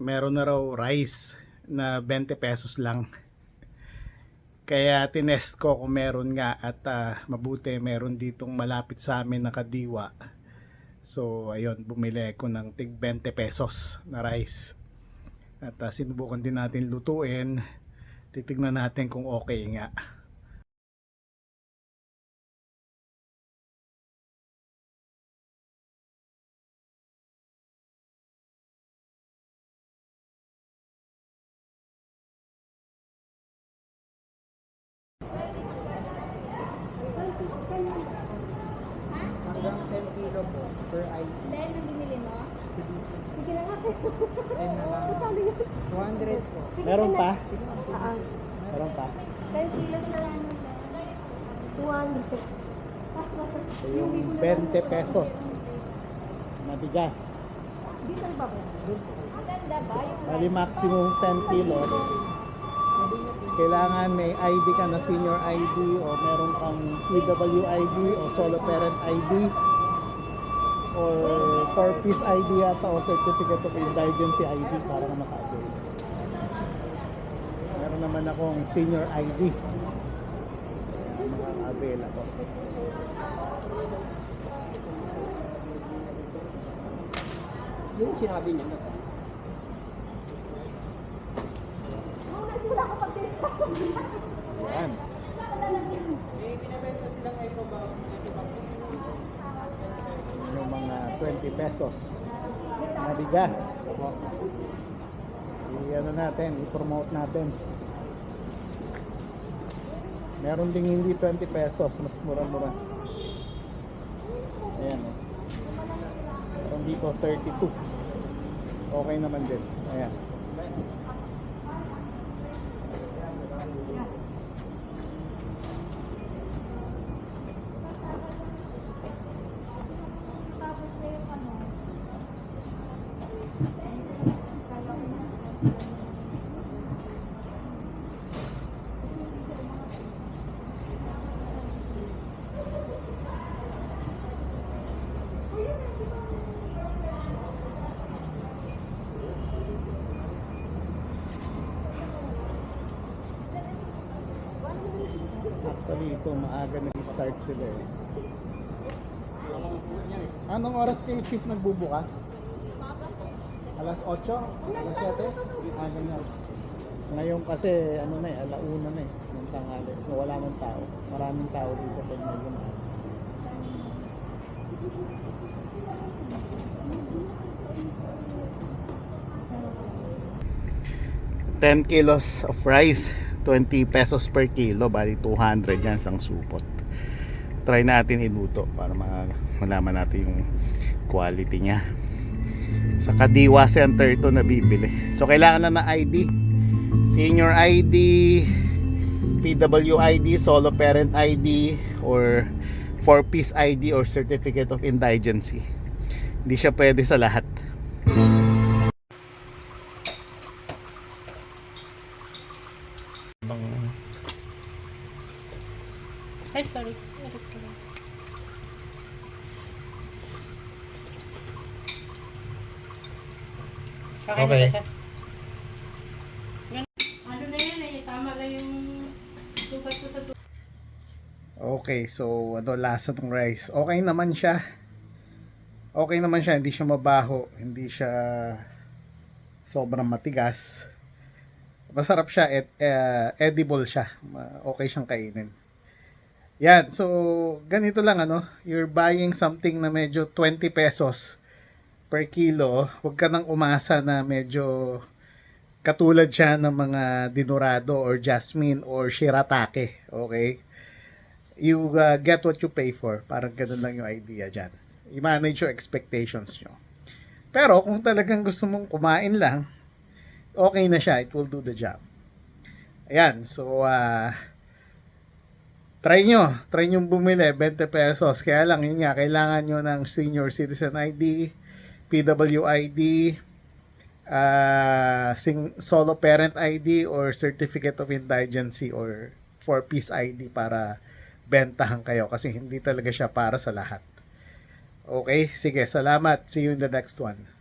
meron na raw rice na 20 pesos lang. Kaya tinest ko kung meron nga at ah, mabuti meron ditong malapit sa amin na kadiwa. So ayun, bumili ko ng tig 20 pesos na rice. At ah, sinubukan din natin lutuin. Titignan natin kung okay nga. 10 kilo po per ice. Then, ang binili mo? Sige na nga. 10 na lang. 200 po. Meron pa? Ah, Meron pa? 10 kilos na lang. 200. So, yung 20 pesos na bigas. Dito ba ba? Ang ganda ba? Bali maximum 10 kilos. Kailangan may ID ka na senior ID o meron kang PWID o solo parent ID or 4-piece ID yata o certificate of indigency ID para ka maka-avail. Meron naman akong senior ID. Makaka-avail ako. Yung sinabi niya. Yan. Yung mga 20 pesos na bigas. I-ano natin, i-promote natin. Meron ding hindi 20 pesos, mas mura-mura. Ayan eh. Meron dito 32. Okay naman din. Ayan. Actually, ito maaga nag-start sila eh. Anong oras kayo chief nagbubukas? Alas 8? Alas 7? Ah, ganyan. Ngayon kasi, ano na eh, alauna na eh, ng tanghali. So wala nang tao. Maraming tao dito pag may lumaan. Ten kilos of rice, 20 pesos per kilo, bali 200 yan sang supot. Try natin iluto para ma- malaman natin yung quality niya. Sa Kadiwa Center ito nabibili. So kailangan na na ID, senior ID, PWID, solo parent ID, or 4-piece ID or certificate of indigency. Hindi siya pwede sa lahat. Ay, sorry. Lang. Okay. Okay. na Ano na yan eh, tama lang yung sukat ko sa tu- Okay, so ano lasa ng rice? Okay naman siya. Okay naman siya, hindi siya mabaho, hindi siya sobrang matigas. Masarap siya, et, eh, edible siya. Okay siyang kainin. Yan, so ganito lang ano, you're buying something na medyo 20 pesos per kilo. Huwag ka nang umasa na medyo katulad siya ng mga dinurado or jasmine or shiratake. Okay? you uh, get what you pay for. Parang ganun lang yung idea dyan. I-manage yung expectations nyo. Pero kung talagang gusto mong kumain lang, okay na siya. It will do the job. Ayan. So, uh, try nyo. Try nyo bumili. 20 pesos. Kaya lang, yun nga, kailangan nyo ng senior citizen ID, PWID, uh, sing, solo parent ID, or certificate of indigency, or 4-piece ID para bentahan kayo kasi hindi talaga siya para sa lahat. Okay, sige, salamat. See you in the next one.